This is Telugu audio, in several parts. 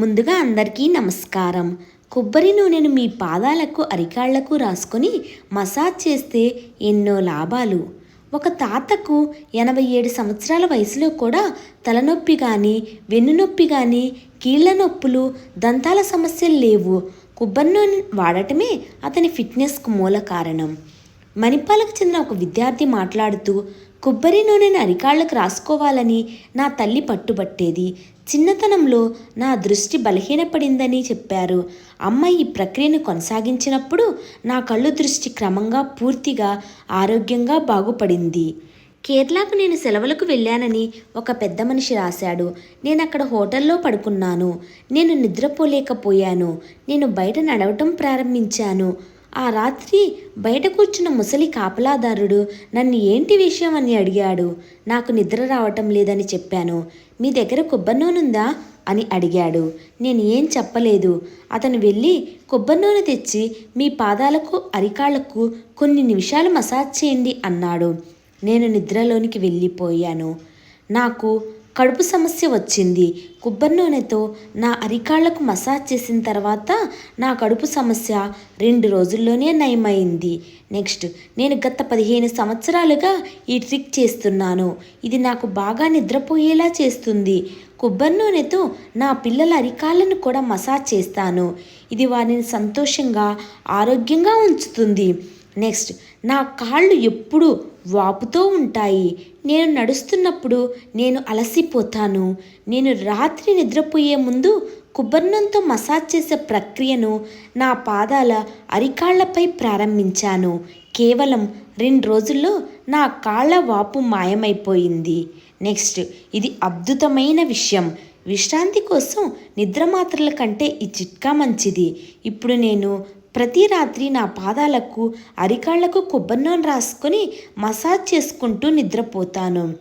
ముందుగా అందరికీ నమస్కారం. కొబ్బరి నూనెను మీ పాదాలకు అరికాళ్ళకు రాసుకొని మసాజ్ చేస్తే ఎన్నో లాభాలు. ఒక తాతకు ఎనభై ఏడు సంవత్సరాల వయసులో కూడా తలనొప్పి కానీ వెన్నునొప్పి కానీ కీళ్ళ నొప్పులు దంతాల సమస్యలు లేవు. కొబ్బరి నూనె వాడటమే అతని ఫిట్నెస్కు మూల కారణం. మణిపాలకు చెందిన ఒక విద్యార్థి మాట్లాడుతూ కొబ్బరి నూనెను అరికాళ్ళకు రాసుకోవాలని నా తల్లి పట్టుబట్టేది. చిన్నతనంలో నా దృష్టి బలహీనపడిందని చెప్పారు. అమ్మ ఈ ప్రక్రియను కొనసాగించినప్పుడు నా కళ్ళు దృష్టి క్రమంగా పూర్తిగా ఆరోగ్యంగా బాగుపడింది. కేరళకు నేను సెలవులకు వెళ్ళానని ఒక పెద్ద మనిషి రాశాడు. నేను అక్కడ హోటల్లో పడుకున్నాను. నేను నిద్రపోలేకపోయాను. నేను బయట నడవటం ప్రారంభించాను. ఆ రాత్రి బయట కూర్చున్న ముసలి కాపలాదారుడు నన్ను ఏంటి విషయం అని అడిగాడు. నాకు నిద్ర రావటం లేదని చెప్పాను. మీ దగ్గర కొబ్బరి నూనె ఉందా? అని అడిగాడు. నేను ఏం చెప్పలేదు. అతను వెళ్ళి కొబ్బరి నూనె తెచ్చి మీ పాదాలకు అరికాళ్ళకు కొన్ని నిమిషాలు మసాజ్ చేయండి అన్నాడు. నేను నిద్రలోనికి వెళ్ళిపోయాను. నాకు కడుపు సమస్య వచ్చింది. కొబ్బరి నూనెతో నా అరికాళ్ళకు మసాజ్ చేసిన తర్వాత నా కడుపు సమస్య రెండు రోజుల్లోనే నయమైంది. నెక్స్ట్ నేను గత పదిహేను సంవత్సరాలుగా ఈ ట్రిక్ చేస్తున్నాను. ఇది నాకు బాగా నిద్రపోయేలా చేస్తుంది. కొబ్బరి నూనెతో నా పిల్లల అరికాళ్ళను కూడా మసాజ్ చేస్తాను. ఇది వారిని సంతోషంగా ఆరోగ్యంగా ఉంచుతుంది. నెక్స్ట్ నా కాళ్ళు ఎప్పుడు వాపుతో ఉంటాయి. నేను నడుస్తున్నప్పుడు నేను అలసిపోతాను. నేను రాత్రి నిద్రపోయే ముందు కుబర్ణంతో మసాజ్ చేసే ప్రక్రియను నా పాదాల అరికాళ్ళపై ప్రారంభించాను. కేవలం రెండు రోజుల్లో నా కాళ్ళ వాపు మాయమైపోయింది. నెక్స్ట్ ఇది అద్భుతమైన విషయం. విశ్రాంతి కోసం నిద్ర మాత్రల కంటే ఈ చిట్కా మంచిది. ఇప్పుడు నేను ప్రతి రాత్రి నా పాదాలకు అరికాళ్ళకు కొబ్బరి నూనె రాసుకొని మసాజ్ చేసుకుంటూ నిద్రపోతాను.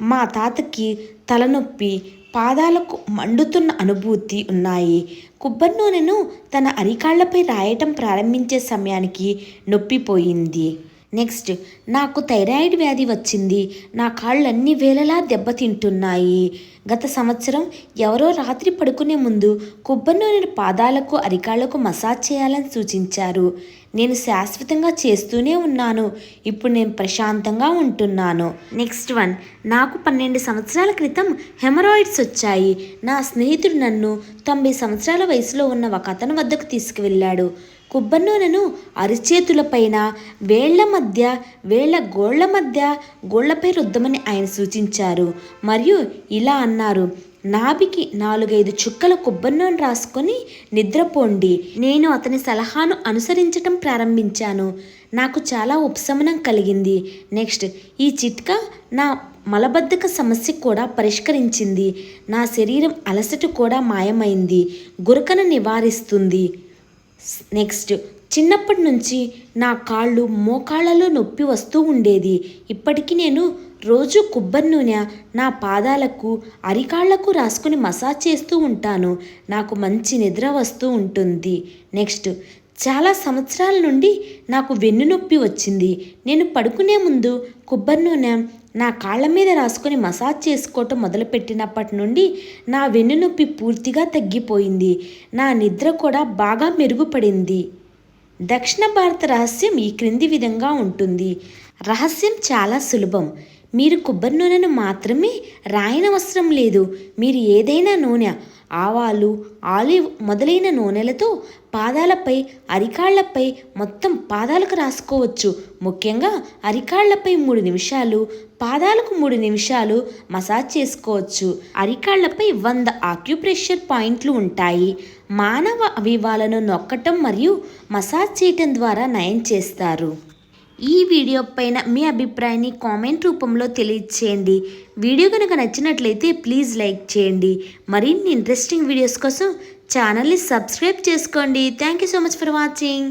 మా తాతకి తలనొప్పి పాదాలకు మండుతున్న అనుభూతి ఉన్నాయి. కొబ్బరి నూనెను తన అరికాళ్ళపై రాయటం ప్రారంభించే సమయానికి నొప్పిపోయింది. నెక్స్ట్ నాకు థైరాయిడ్ వ్యాధి వచ్చింది. నా కాళ్ళన్నీ వేలలా దెబ్బతింటున్నాయి. గత సంవత్సరం ఎవరో రాత్రి పడుకునే ముందు కొబ్బరి నూనె పాదాలకు అరికాళ్ళకు మసాజ్ చేయాలని సూచించారు. నేను శాశ్వతంగా చేస్తూనే ఉన్నాను. ఇప్పుడు నేను ప్రశాంతంగా ఉంటున్నాను. నెక్స్ట్ వన్ నాకు పన్నెండు సంవత్సరాల క్రితం హెమరాయిడ్స్ వచ్చాయి. నా స్నేహితుడు నన్ను తొంభై సంవత్సరాల వయసులో ఉన్న ఒక అతను వద్దకు తీసుకువెళ్ళాడు. కొబ్బరి నూనెను అరిచేతులపైన వేళ్ళ మధ్య వేళ్ళ గోళ్ళ మధ్య గోళ్ళపై రుద్దమని ఆయన సూచించారు. మరియు ఇలా అన్నారు నాభికి నాలుగైదు చుక్కల కొబ్బరి నూనె రాసుకొని నిద్రపోండి. నేను అతని సలహాను అనుసరించటం ప్రారంభించాను. నాకు చాలా ఉపశమనం కలిగింది. నెక్స్ట్ ఈ చిట్కా నా మలబద్ధక సమస్య కూడా పరిష్కరించింది. నా శరీరం అలసట కూడా మాయమైంది. గురకను నివారిస్తుంది. నెక్స్ట్ చిన్నప్పటి నుంచి నా కాళ్ళు మోకాళ్ళలో నొప్పి వస్తూ ఉండేది. ఇప్పటికీ నేను రోజు కొబ్బరి నూనె నా పాదాలకు అరికాళ్ళకు రాసుకుని మసాజ్ చేస్తూ ఉంటాను. నాకు మంచి నిద్ర వస్తూ ఉంటుంది. నెక్స్ట్ చాలా సంవత్సరాల నుండి నాకు వెన్నునొప్పి వచ్చింది. నేను పడుకునే ముందు కొబ్బరి నూనె నా కాళ్ళ మీద రాసుకొని మసాజ్ చేసుకోవటం మొదలుపెట్టినప్పటి నుండి నా వెన్నునొప్పి పూర్తిగా తగ్గిపోయింది. నా నిద్ర కూడా బాగా మెరుగుపడింది. దక్షిణ భారత రహస్యం ఈ క్రింది విధంగా ఉంటుంది. రహస్యం చాలా సులభం. మీరు కొబ్బరి నూనెను మాత్రమే రాయనవసరం లేదు. మీరు ఏదైనా నూనె ఆవాలు ఆలివ్ మొదలైన నూనెలతో పాదాలపై అరికాళ్ళపై మొత్తం పాదాలకు రాసుకోవచ్చు. ముఖ్యంగా అరికాళ్ళపై మూడు నిమిషాలు పాదాలకు మూడు నిమిషాలు మసాజ్ చేసుకోవచ్చు. అరికాళ్ళపై వంద ఆక్యుప్రెషర్ పాయింట్లు ఉంటాయి. మానవ అవయవాలను నొక్కటం మరియు మసాజ్ చేయటం ద్వారా నయం చేస్తారు. ఈ వీడియో పైన మీ అభిప్రాయాన్ని కామెంట్ రూపంలో తెలియచేయండి. వీడియో కనుక నచ్చినట్లయితే ప్లీజ్ లైక్ చేయండి. మరిన్ని ఇంట్రెస్టింగ్ వీడియోస్ కోసం ఛానల్ని సబ్స్క్రైబ్ చేసుకోండి. Thank you so much for watching.